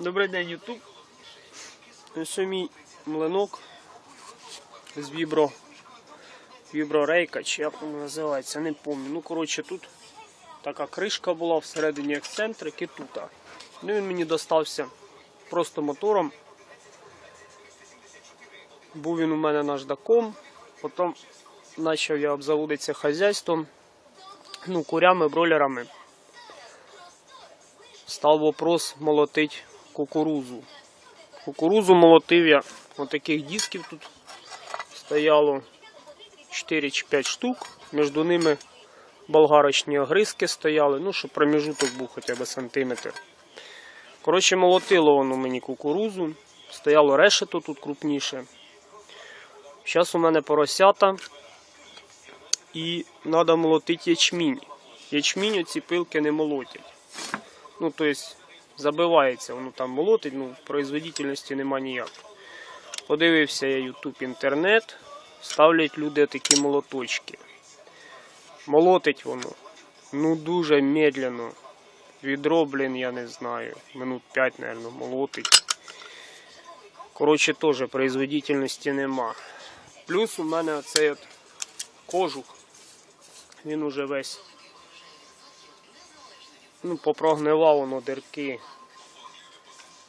Добрий день, Ютуб. Ось мій млинок з вібро. Віброрейка, чи як воно називається, не пам'ятаю. Ну, коротше, тут така кришка була всередині ексцентрики тут. Ну, він мені достався просто мотором. Був він у мене наждаком, потім почав я обзаводитися хазяйством, ну, курями, бролерами. Став вопрос молотить кукурузу. Кукурузу молотив я. Ось таких дисків тут стояло 4 чи 5 штук. Між ними болгарочні огризки стояли, ну, щоб проміжуток був хоча б сантиметр. Коротше, молотило воно мені кукурузу. Стояло решето тут крупніше. Зараз у мене поросята. І треба молотити ячмінь. Ячмінь оці пилки не молотять. Ну, то есть забивається, воно там молотить, ну, производительності нема ніякої. Подивився я YouTube інтернет, ставлять люди такі молоточки. Молотить воно. Ну дуже медленно. Відро, блін, я не знаю. Минут 5, мабуть, молотить. Коротше, теж производительності нема. Плюс у мене оцей от кожух. Він уже весь Ну, попрогнивав воно дирки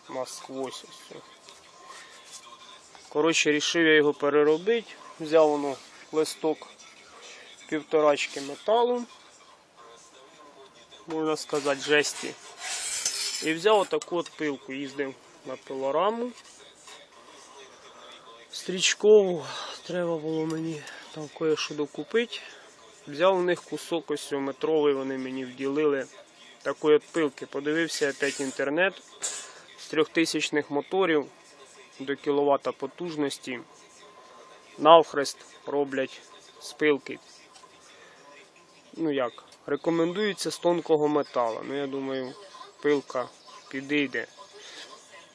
насквозь. Ось. Коротше, рішив я його переробити. Взяв воно листок півторачки металу, можна сказати, жесті. І взяв отаку от пилку, їздив на пилораму. Стрічкову треба було мені там кое-що докупити. Взяв у них кусок ось метровий, вони мені вділили такої пилки. Подивився опять інтернет з трьохтисячних моторів до кіловата потужності. Навхрест роблять з пилки. Ну як, рекомендується з тонкого металу. Ну я думаю, пилка підійде.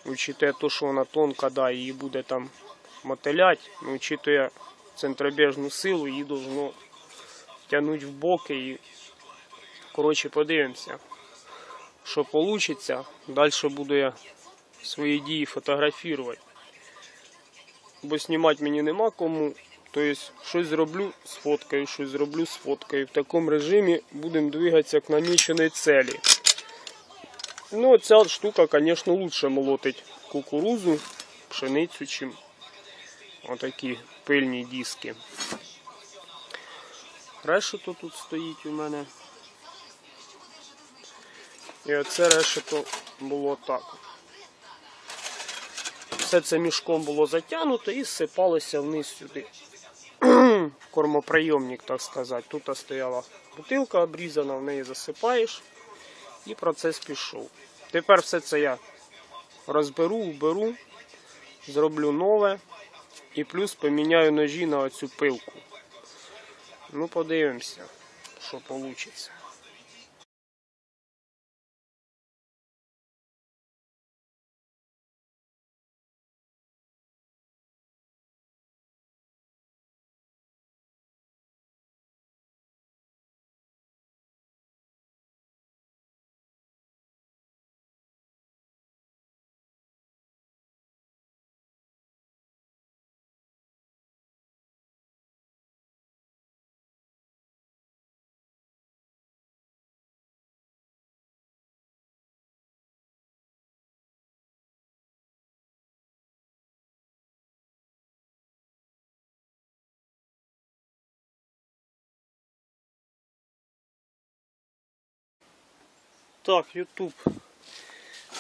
Учитує те, що вона тонка, да, її буде там мотилять, ну, учитує центробіжну силу, її должно тягнути в боки і коротше подивимося що вийде. Далі буду я свої дії фотографувати. Бо знімати мені нема кому. Тобто щось зроблю з фоткою, щось зроблю з фоткою. В такому режимі будемо двигатися к наміченій цілі. Ну, ця штука, звісно, лучше молотить кукурузу, пшеницю, чим отакі пильні диски. Решето тут стоїть у мене. І оце решето було так. Все це мішком було затягнуто і зсипалося вниз сюди. Кормоприйомник, так сказати. Тут стояла бутилка обрізана, в неї засипаєш і процес пішов. Тепер все це я розберу, уберу, зроблю нове і плюс поміняю ножі на оцю пилку. Ну, подивимося, що вийде. Так, Ютуб.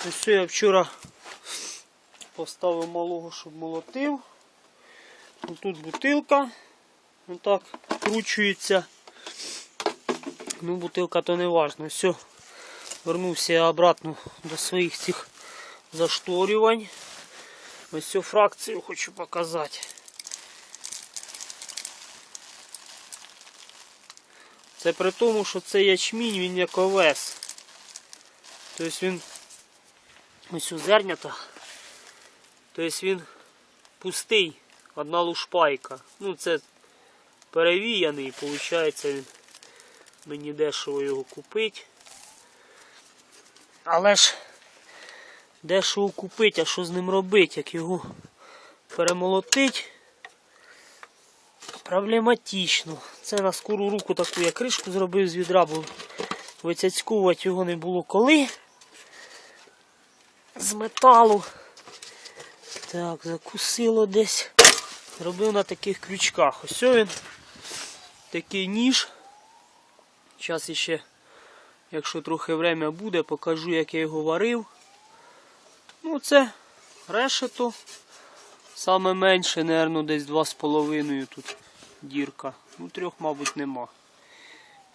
Ось я вчора поставив малого, щоб молотив. Тут бутилка. Отак вкручується. Ну, бутилка то не важно. Все. Вернувся я обратно до своїх цих зашторювань. Ось цю фракцію хочу показати. Це при тому, що це ячмінь, він як овес. Тобто він ось у зернята. Тобто він пустий, одна лушпайка. Ну це перевіяний, виходить він мені дешево його купить. Але ж де що купити, а що з ним робити, як його перемолотить. Проблематично. Це на скору руку таку я кришку зробив з відра, бо вицяцькувати його не було коли. З металу. Так, закусило десь. Робив на таких крючках. Ось він. Такий ніж. Зараз іще, якщо трохи время буде, покажу, як я його варив. Ну, це решето. Саме менше, мабуть, десь 2,5 тут дірка. Ну, трьох, мабуть, нема.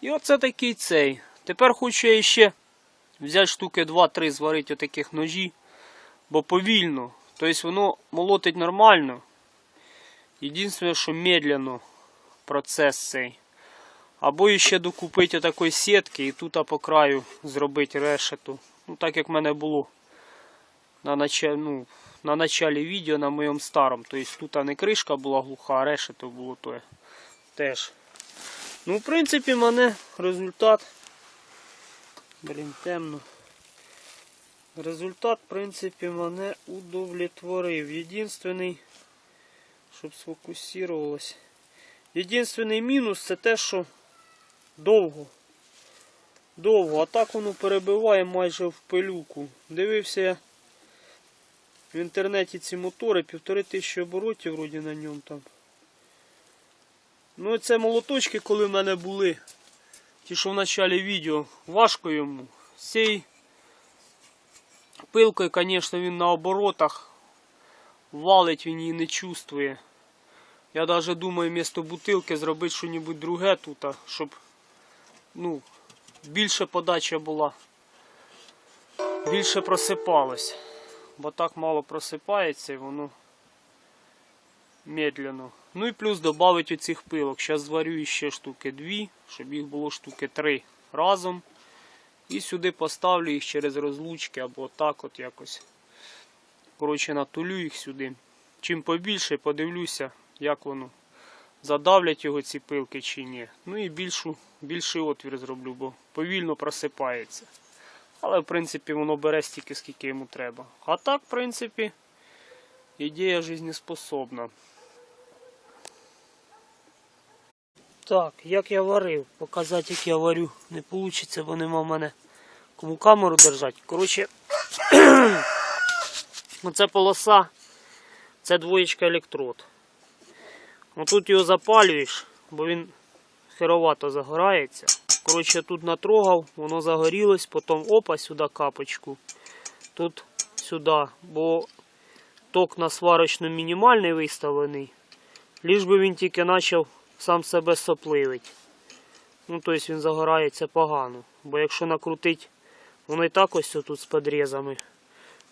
І оце такий цей. Тепер хочу я ще взяти штуки 2-3 зварити отаких ножі, бо повільно. Тобто воно молотить нормально. Єдине, що медленно процес цей. Або ще докупити такої сітки і тут по краю зробити решету. Ну, так як в мене було на началі, ну, на началі відео на моєму старому. Тобто тут не кришка була глуха, а решето було то теж. Ну, в принципі, мене результат. Блін, темно. Результат, в принципі, мене удовлетворив. Єдинственний, щоб сфокусувалось. Єдинственний мінус це те, що довго. Довго, а так воно перебиває майже в пилюку. Дивився я в інтернеті ці мотори, півтори тисячі оборотів вроді на ньому там. Ну це молоточки, коли в мене були. Ті, що в началі відео, важко йому. Цією пилкою, звісно, він на оборотах. Валить він її не чувствує. Я навіть думаю, вмісто бутилки зробити щось друге тут, щоб ну, більше подача була. Більше просипалось. Бо так мало просипається і воно медленно. Ну і плюс додати оцих пилок. Зараз зварю ще штуки дві, щоб їх було штуки три разом. І сюди поставлю їх через розлучки або так от якось. Коротше, натулю їх сюди. Чим побільше, подивлюся, як воно. Задавлять його ці пилки чи ні. Ну і більшу, більший отвір зроблю, бо повільно просипається. Але в принципі воно бере стільки, скільки йому треба. А так, в принципі, ідея жизнеспособна. Так, як я варив, показати, як я варю, не вийде, бо нема в мене кому камеру держати. Коротше, оце полоса, це двоєчка електрод. Отут його запалюєш, бо він херовато загорається. Коротше, тут натрогав, воно загорілось, потім опа, сюди капочку. Тут сюди, бо ток на сварочно мінімальний виставлений. Ліж би він тільки почав сам себе сопливить. Ну, тобто він загорається погано. Бо якщо накрутить, воно і так ось тут з подрізами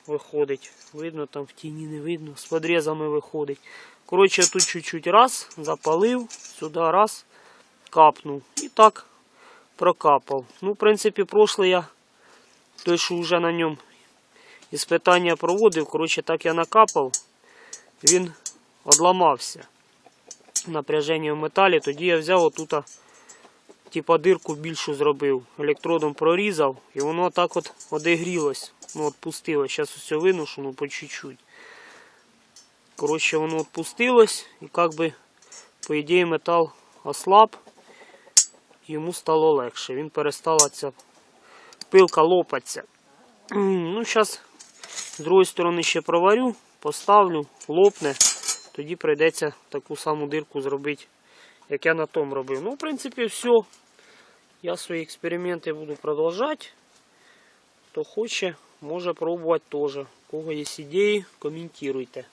виходить. Видно, там в тіні не видно, з подрізами виходить. Коротше, тут чуть-чуть раз, запалив, сюди раз, капнув. І так прокапав. Ну, в принципі, прошлий я той, що вже на ньому іспитання проводив, коротше, так я накапав, він одламався. Напряження в металі. Тоді я взяв отут, типа дирку більшу зробив. Електродом прорізав і воно так от одегрілось. Ну, отпустилось. Зараз все виношу, ну по чуть-чуть. Коротше, воно відпустилось і як би, по ідеї, метал ослаб, йому стало легше. Він перестала ця пилка лопатися. Ну, зараз з другої сторони ще проварю, поставлю, лопне. Тоді прийдеться таку саму дирку зробити, як я на тому робив. Ну, в принципі, все. Я свої експерименти буду продовжувати. Хто хоче, може пробувати теж. У кого є ідеї, коментуйте.